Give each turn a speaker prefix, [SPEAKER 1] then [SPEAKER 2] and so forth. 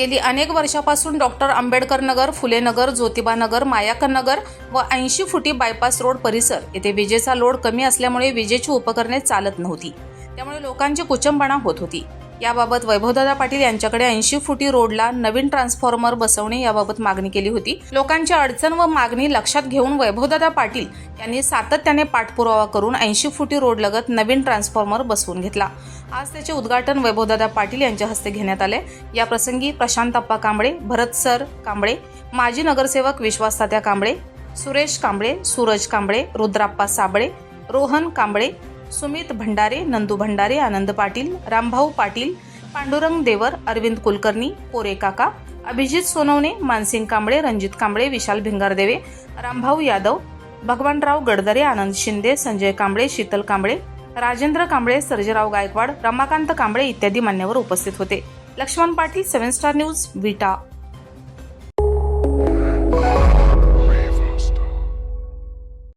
[SPEAKER 1] गेली अनेक वर्षापासून डॉक्टर आंबेडकर नगर फुले नगर ज्योतिबा नगर मायाकर नगर व ऐंशी फुटी बायपास रोड परिसर. येथे विजेचा लोड कमी असल्यामुळे विजेची उपकरणे चालत नव्हती. त्यामुळे लोकांची कुचंबणा होत होती. याबाबत वैभवदादा पाटील यांच्याकडे ऐंशी फुटी रोडला नवीन ट्रान्सफॉर्मर बसवणे याबाबत मागणी केली होती. लोकांची अडचण व मागणी लक्षात घेऊन वैभवदादा पाटील यांनी सातत्याने पाठपुरावा करून ऐंशी फुटी रोडलगत नवीन ट्रान्सफॉर्मर बसवून घेतला. आज त्याचे उद्घाटन वैभवदादा पाटील यांच्या हस्ते घेण्यात आले. या प्रसंगी प्रशांतप्पा कांबळे भरत सर कांबळे माजी नगरसेवक विश्वास तात्या कांबळे सुरेश कांबळे सूरज कांबळे रुद्राप्पा साबळे रोहन कांबळे सुमित भंडारे नंदू भंडारे आनंद पाटील रामभाऊ पाटील पांडुरंग देवर अरविंद कुलकर्णी पोरे काका अभिजित सोनवणे मानसिंग कांबळे रणजित कांबळे विशाल भिंगारदेवे रामभाऊ यादव भगवानराव गडदरे आनंद शिंदे संजय कांबळे शीतल कांबळे राजेंद्र कांबळे सर्जेराव गायकवाड रमाकांत कांबळे इत्यादी मान्यवर उपस्थित होते. Laxman Patil seven star news Vita.